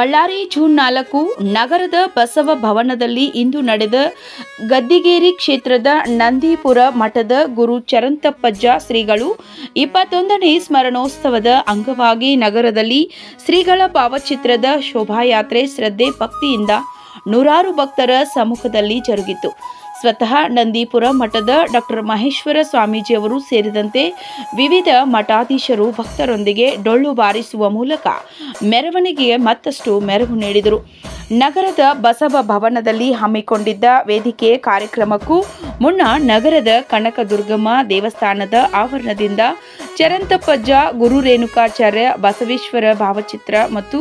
Ballari June ನಾಲ್ಕು ನಗರದ ಬಸವ ಭವನದಲ್ಲಿ ಇಂದು ನಡೆದ ಗದ್ದಿಗೇರಿ ಕ್ಷೇತ್ರದ ನಂದೀಪುರ ಮಠದ ಗುರು ಚರಂತಪ್ಪಜ್ಜ ಶ್ರೀಗಳು ಇಪ್ಪತ್ತೊಂದನೇ ಸ್ಮರಣೋತ್ಸವದ ಅಂಗವಾಗಿ ನಗರದಲ್ಲಿ ಶ್ರೀಗಳ ಭಾವಚಿತ್ರದ ಶೋಭಾಯಾತ್ರೆ ಶ್ರದ್ಧೆ ಭಕ್ತಿಯಿಂದ ನೂರಾರು ಭಕ್ತರ ಸಮ್ಮುಖದಲ್ಲಿ ಜರುಗಿತು. ಸ್ವತಃ ನಂದೀಪುರ ಮಠದ ಡಾಕ್ಟರ್ ಮಹೇಶ್ವರ ಸ್ವಾಮೀಜಿಯವರು ಸೇರಿದಂತೆ ವಿವಿಧ ಮಠಾಧೀಶರು ಭಕ್ತರೊಂದಿಗೆ ಡೊಳ್ಳು ಬಾರಿಸುವ ಮೂಲಕ ಮೆರವಣಿಗೆಗೆ ಮತ್ತಷ್ಟು ಮೆರವು ನೀಡಿದರು. ನಗರದ ಬಸವ ಭವನದಲ್ಲಿ ಹಮ್ಮಿಕೊಂಡಿದ್ದ ವೇದಿಕೆ ಕಾರ್ಯಕ್ರಮಕ್ಕೂ ಮುನ್ನ ನಗರದ ಕನಕದುರ್ಗಮ್ಮ ದೇವಸ್ಥಾನದ ಆವರಣದಿಂದ ಚರಂತಪ್ಪಜ್ಜ ಗುರು ರೇಣುಕಾಚಾರ್ಯ ಬಸವೇಶ್ವರ ಭಾವಚಿತ್ರ ಮತ್ತು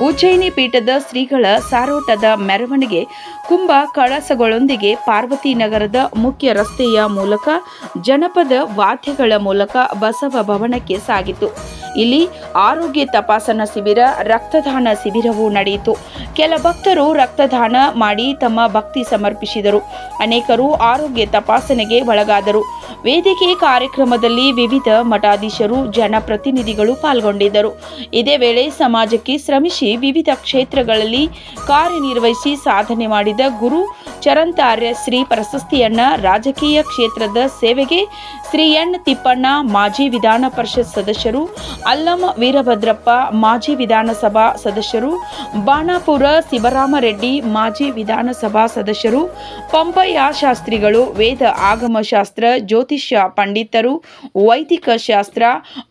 ಉಜ್ಜಯಿನಿ ಪೀಠದ ಶ್ರೀಗಳ ಸಾರೋಟದ ಮೆರವಣಿಗೆ ಕುಂಭ ಕಳಸಗಳೊಂದಿಗೆ ಪಾರ್ವತಿ ನಗರದ ಮುಖ್ಯ ರಸ್ತೆಯ ಮೂಲಕ ಜನಪದ ವಾದ್ಯಗಳ ಮೂಲಕ ಬಸವ ಭವನಕ್ಕೆ ಸಾಗಿತು. ಇಲ್ಲಿ ಆರೋಗ್ಯ ತಪಾಸಣಾ ಶಿಬಿರ, ರಕ್ತದಾನ ಶಿಬಿರವೂ ನಡೆಯಿತು. ಕೆಲ ಭಕ್ತರು ರಕ್ತದಾನ ಮಾಡಿ ತಮ್ಮ ಭಕ್ತಿ ಸಮರ್ಪಿಸಿದರು. ಅನೇಕರು ಆರೋಗ್ಯ ತಪಾಸಣೆಗೆ ಒಳಗಾದರು. ವೇದಿಕೆ ಕಾರ್ಯಕ್ರಮದಲ್ಲಿ ವಿವಿಧ ಮಠಾಧೀಶರು, ಜನಪ್ರತಿನಿಧಿಗಳು ಪಾಲ್ಗೊಂಡಿದ್ದರು. ಇದೇ ವೇಳೆ ಸಮಾಜಕ್ಕೆ ಶ್ರಮಿಸಿ ವಿವಿಧ ಕ್ಷೇತ್ರಗಳಲ್ಲಿ ಕಾರ್ಯನಿರ್ವಹಿಸಿ ಸಾಧನೆ ಮಾಡಿದ ಗುರು ಚರಂತಾರ್ಯ ಶ್ರೀ ಪ್ರಶಸ್ತಿಯನ್ನ ರಾಜಕೀಯ ಕ್ಷೇತ್ರದ ಸೇವೆಗೆ ಶ್ರೀ ಎನ್. ತಿಪ್ಪಣ್ಣ ಮಾಜಿ ವಿಧಾನ ಪರಿಷತ್ ಸದಸ್ಯರು, ಅಲ್ಲಂ ವೀರಭದ್ರಪ್ಪ ಮಾಜಿ ವಿಧಾನಸಭಾ ಸದಸ್ಯರು, ಬಾಣಾಪುರ ಶಿವರಾಮರೆಡ್ಡಿ ಮಾಜಿ ವಿಧಾನಸಭಾ ಸದಸ್ಯರು, ಪಂಪಯ್ಯ ಶಾಸ್ತ್ರಿಗಳು, ವೇದ ಆಗಮ ಶಾಸ್ತ್ರ ಜ್ಯೋತಿಷ್ಯ ಪಂಡಿತರು, ವೈದಿಕ ಶಾಸ್ತ್ರ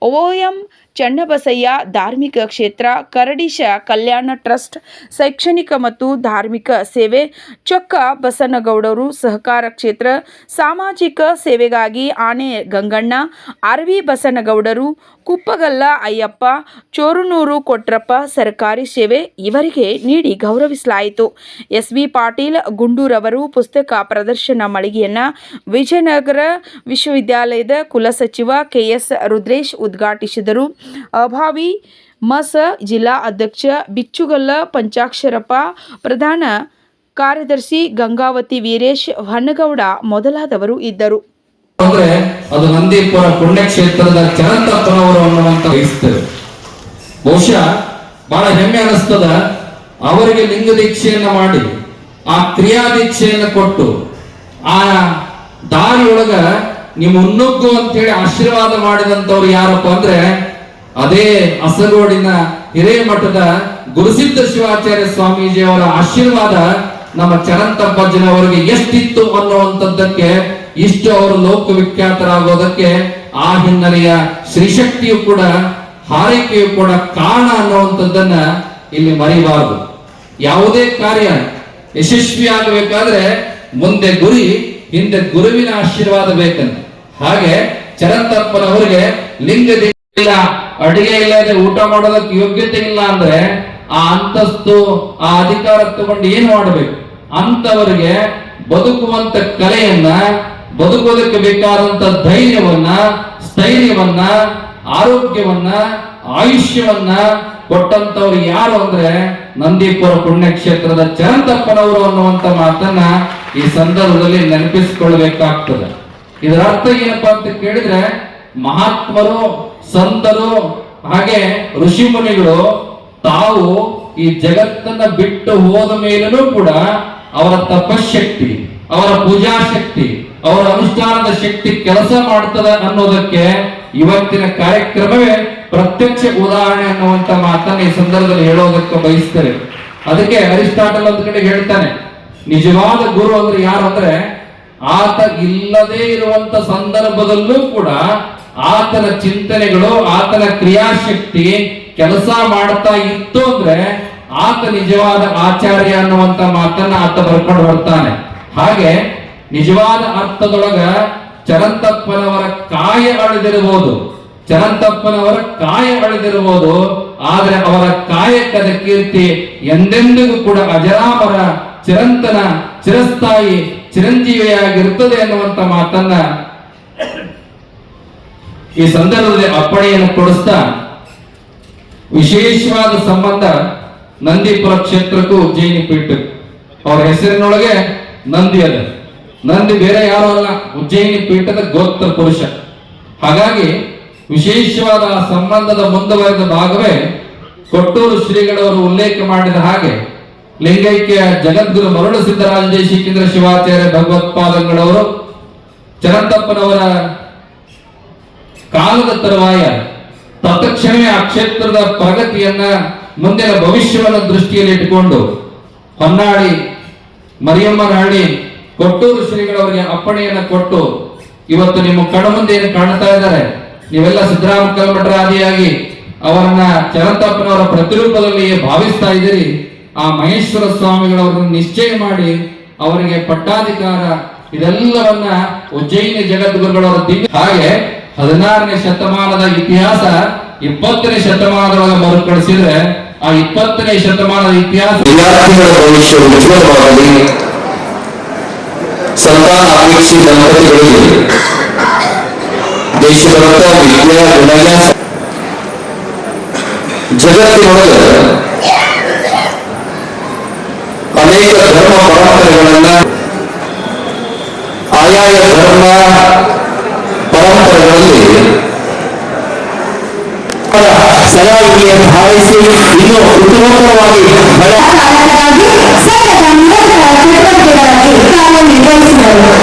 ಓಎಂ ಚನ್ನಬಸಯ್ಯ, ಧಾರ್ಮಿಕ ಕ್ಷೇತ್ರ, ಕರಡಿಶ ಕಲ್ಯಾಣ ಟ್ರಸ್ಟ್, ಶೈಕ್ಷಣಿಕ ಮತ್ತು ಧಾರ್ಮಿಕ ಸೇವೆ, ಚೊಕ್ಕ ಬಸನಗೌಡರು ಸಹಕಾರ ಕ್ಷೇತ್ರ, ಸಾಮಾಜಿಕ ಸೇವೆಗಾಗಿ ಆನೆ ಗಂಗಣ್ಣ ಆರ್ವಿ ಬಸನಗೌಡರು ಕುಪ್ಪಗಲ್ಲ ಅಯ್ಯಪ್ಪ, ಚೋರುನೂರು ಕೊಟ್ರಪ್ಪ ಸರ್ಕಾರಿ ಸೇವೆ ಇವರಿಗೆ ನೀಡಿ ಗೌರವಿಸಲಾಯಿತು. ಎಸ್ ವಿ ಪಾಟೀಲ್ ಗುಂಡೂರವರು ಪುಸ್ತಕ ಪ್ರದರ್ಶನ ಮಳಿಗೆಯನ್ನು ವಿಜಯನಗರ ವಿಶ್ವವಿದ್ಯಾಲಯದ ಕುಲಸಚಿವ ಕೆ ಎಸ್ ರುದ್ರೇಶ್ ಉದ್ಘಾಟಿಸಿದರು. ಅಭಾವಿ ಮಸ ಜಿಲ್ಲಾ ಅಧ್ಯಕ್ಷ ಬಿಚ್ಚುಗಲ್ಲ ಪಂಚಾಕ್ಷರಪ್ಪ, ಪ್ರಧಾನ ಕಾರ್ಯದರ್ಶಿ ಗಂಗಾವತಿ ವೀರೇಶ್ ಹೊನ್ನಗೌಡ ಮೊದಲಾದವರು ಇದ್ದರು. ಅಂದ್ರೆ ಅದು ನಂದೀಪುರ ಪುಣ್ಯಕ್ಷೇತ್ರದ ಚರಂತಪ್ಪನವರು ಅನ್ನುವಂತ ವಹಿಸ್ತೇವೆ ಬಹುಶಃ ಬಹಳ ಹೆಮ್ಮೆ ಅನಿಸ್ತದ ಅವರಿಗೆ ಲಿಂಗ ದೀಕ್ಷೆಯನ್ನ ಮಾಡಿ, ಆ ಕ್ರಿಯಾ ದೀಕ್ಷೆಯನ್ನು ಕೊಟ್ಟು, ಆ ದಾರಿಯೊಳಗ ನೀವು ಅಂತ ಹೇಳಿ ಆಶೀರ್ವಾದ ಮಾಡಿದಂತವ್ರು ಯಾರಪ್ಪ ಅಂದ್ರೆ ಅದೇ ಅಸಗೋಡಿನ ಹಿರೇಮಠದ ಗುರುಸಿದ್ಧ ಶಿವಾಚಾರ್ಯ ಸ್ವಾಮೀಜಿಯವರ ಆಶೀರ್ವಾದ ನಮ್ಮ ಚರಂತಪ್ಪಜ್ಜನವರಿಗೆ ಎಷ್ಟಿತ್ತು ಅನ್ನುವಂಥದ್ದಕ್ಕೆ ಇಷ್ಟು ಅವರು ಲೋಕವಿಖ್ಯಾತರಾಗೋದಕ್ಕೆ ಆ ಹಿನ್ನೆಲೆಯ ಶ್ರೀಶಕ್ತಿಯು ಕೂಡ, ಹಾರೈಕೆಯು ಕೂಡ ಕಾರಣ ಅನ್ನುವಂಥದ್ದನ್ನ ಇಲ್ಲಿ ಮರೆಯಬಾರದು. ಯಾವುದೇ ಕಾರ್ಯ ಯಶಸ್ವಿ ಆಗಬೇಕಾದ್ರೆ ಮುಂದೆ ಗುರಿ, ಹಿಂದೆ ಗುರುವಿನ ಆಶೀರ್ವಾದ ಬೇಕಂತ. ಹಾಗೆ ಚರಂತಪ್ಪನವರಿಗೆ ಲಿಂಗ ಇಲ್ಲ ಅಡಿಗೆ ಇಲ್ಲದೆ ಊಟ ಮಾಡೋದಕ್ಕೆ ಯೋಗ್ಯತೆ ಇಲ್ಲ ಅಂದ್ರೆ ಆ ಅಂತಸ್ತು, ಆ ಅಧಿಕಾರ ತಗೊಂಡು ಏನು ಮಾಡಬೇಕು? ಅಂತವರಿಗೆ ಬದುಕುವಂತ ಕಲೆಯನ್ನ ಬದುಕೋದಕ್ಕೆ ಬೇಕಾದಂತ ಧೈರ್ಯವನ್ನ, ಸ್ಥೈರ್ಯವನ್ನ, ಆರೋಗ್ಯವನ್ನ, ಆಯುಷ್ಯವನ್ನ ಕೊಟ್ಟಂತವ್ರು ಯಾರು ಅಂದ್ರೆ ನಂದೀಪುರ ಪುಣ್ಯಕ್ಷೇತ್ರದ ಚರಂತಪ್ಪನವರು ಅನ್ನುವಂತ ಮಾತನ್ನ ಈ ಸಂದರ್ಭದಲ್ಲಿ ನೆನಪಿಸಿಕೊಳ್ಬೇಕಾಗ್ತದೆ ಇದರ ಅರ್ಥ ಏನಪ್ಪಾ ಅಂತ ಕೇಳಿದ್ರೆ, ಮಹಾತ್ಮರು, ಸಂತರು, ಹಾಗೆ ಋಷಿ ಮುನಿಗಳು ತಾವು ಈ ಜಗತ್ತನ್ನ ಬಿಟ್ಟು ಹೋದ ಮೇಲೂ ಕೂಡ ಅವರ ತಪಶಕ್ತಿ ಅವರ ಪೂಜಾ ಶಕ್ತಿ ಅವರ ಅನುಷ್ಠಾನದ ಶಕ್ತಿ ಕೆಲಸ ಮಾಡ್ತದ ಅನ್ನೋದಕ್ಕೆ ಇವತ್ತಿನ ಕಾರ್ಯಕ್ರಮವೇ ಪ್ರತ್ಯಕ್ಷ ಉದಾಹರಣೆ ಅನ್ನುವಂತ ಮಾತನ್ನ ಈ ಸಂದರ್ಭದಲ್ಲಿ ಹೇಳೋದಕ್ಕೆ ಬಯಸ್ತಾರೆ ಅದಕ್ಕೆ ಅರಿಸ್ಟಾಟಲ್ ಒಂದ್ ಕಡೆ ಹೇಳ್ತಾನೆ, ನಿಜವಾದ ಗುರು ಅಂದ್ರೆ ಯಾರು ಅಂದ್ರೆ ಆತ ಇಲ್ಲದೇ ಇರುವಂತ ಸಂದರ್ಭದಲ್ಲೂ ಕೂಡ ಆತನ ಚಿಂತನೆಗಳು, ಆತನ ಕ್ರಿಯಾಶಕ್ತಿ ಕೆಲಸ ಮಾಡ್ತಾ ಇತ್ತು ಅಂದ್ರೆ ಆತ ನಿಜವಾದ ಆಚಾರ್ಯ ಅನ್ನುವಂತ ಮಾತನ್ನ ಆತ ಬರ್ಕೊಂಡು ಬರ್ತಾನೆ ಹಾಗೆ ನಿಜವಾದ ಅರ್ಥದೊಳಗ ಚರಂತಪ್ಪನವರ ಕಾಯ ಅಳೆದಿರಬಹುದು. ಚರಂತಪ್ಪನವರ ಕಾಯ ಅಳೆದಿರಬಹುದು. ಆದ್ರೆ ಅವರ ಕಾಯಕದ ಕೀರ್ತಿ ಎಂದೆಂದಿಗೂ ಕೂಡ ಅಜರಾಮರ ಚಿರಂತನ ಚಿರಸ್ಥಾಯಿ ಚಿರಂಜೀವಿಯಾಗಿರುತ್ತದೆ ಅನ್ನುವಂತ ಮಾತನ್ನ ಈ ಸಂದರ್ಭದಲ್ಲಿ ಅಪ್ಪಣೆಯನ್ನು ಕೊಡಿಸ್ತಾ ವಿಶೇಷವಾದ ಸಂಬಂಧ ನಂದಿಪುರ ಕ್ಷೇತ್ರಕ್ಕೂ ಉಜ್ಜಯಿನಿ ಪೀಠ ಅವರ ಹೆಸರಿನೊಳಗೆ ನಂದಿ ಅದ. ನಂದಿ ಬೇರೆ ಯಾರು ಅಲ್ಲ, ಉಜ್ಜಯಿನಿ ಪೀಠದ ಗೋತ್ರ ಪುರುಷ. ಹಾಗಾಗಿ ವಿಶೇಷವಾದ ಸಂಬಂಧದ ಮುಂದುವರೆದ ಭಾಗವೇ ಕೊಟ್ಟೂರು ಶ್ರೀಗಳವರು ಉಲ್ಲೇಖ ಮಾಡಿದ ಹಾಗೆ ಲಿಂಗೈಕ್ಯ ಜಗದ್ಗುರು ಮರುಳ ಸಿದ್ದರಾಜ ದೇಶಿಕೇಂದ್ರ ಶಿವಾಚಾರ್ಯ ಭಗವತ್ಪಾದಂಗಳವರು ಚರಂತಪ್ಪನವರ ಕಾಲದ ತರುವಾಯ ತತ್ಕ್ಷಣವೇ ಆ ಕ್ಷೇತ್ರದ ಪ್ರಗತಿಯನ್ನ ಮುಂದಿನ ಭವಿಷ್ಯವನ್ನು ದೃಷ್ಟಿಯಲ್ಲಿ ಇಟ್ಟುಕೊಂಡು ಹೊನ್ನಾಳಿ ಮರಿಯಮ್ಮನಹಳ್ಳಿ ಕೊಟ್ಟೂರು ಶ್ರೀಗಳವರಿಗೆ ಅಪ್ಪಣೆಯನ್ನು ಕೊಟ್ಟು ಇವತ್ತು ನಿಮ್ಮ ಕಣ ಮುಂದೆ ಏನು ಕಾಣ್ತಾ ಇದ್ದಾರೆ? ನೀವೆಲ್ಲ ಸಿದ್ದರಾಮ ಕಲ್ಮಠರ ಆದಿಯಾಗಿ ಅವರನ್ನ ಚರಂತಪ್ಪನವರ ಪ್ರತಿರೂಪದಲ್ಲಿ ಭಾವಿಸ್ತಾ ಇದ್ದೀರಿ. ಆ ಮಹೇಶ್ವರ ಸ್ವಾಮಿಗಳವರನ್ನು ನಿಶ್ಚಯ ಮಾಡಿ ಅವರಿಗೆ ಪಟ್ಟಾಧಿಕಾರ ಇದೆಲ್ಲವನ್ನ ಉಜ್ಜಯಿನ ಜಗದ್ಗುರುಗಳವರ ದಿವ್ಯ ಹಾಗೆ ಹದಿನಾರನೇ ಶತಮಾನದ ಇತಿಹಾಸ ಇಪ್ಪತ್ತನೇ ಶತಮಾನದೊಳಗೆ ಮರುಕಳಿಸಿದ್ರೆ ಆ ಇಪ್ಪತ್ತನೇ ಶತಮಾನದ ಇತಿಹಾಸ ವಿದ್ಯಾರ್ಥಿಗಳ ಭವಿಷ್ಯ ಉಜ್ವಲವಾಗಲಿ ಸಂತಾನ ಆಕಾಂಕ್ಷಿ ದಂಪತಿಗಳಿಗೆ ದೇಶಭಕ್ತ ವಿದ್ಯಾ ಗುಣಯ ಜಗತ್ತಿನೊಳಗೆ ಅನೇಕ ಧರ್ಮ ಪರಂಪರೆಗಳನ್ನ ಆಯಾಯ ಧರ್ಮ ಪರಂಪರೆಗಳಲ್ಲಿ ಸಲಹೆಯನ್ನು ಹಾರೈಸಿ ಇನ್ನೂ ಉತ್ತಮವಾಗಿ ಬಳ Amen.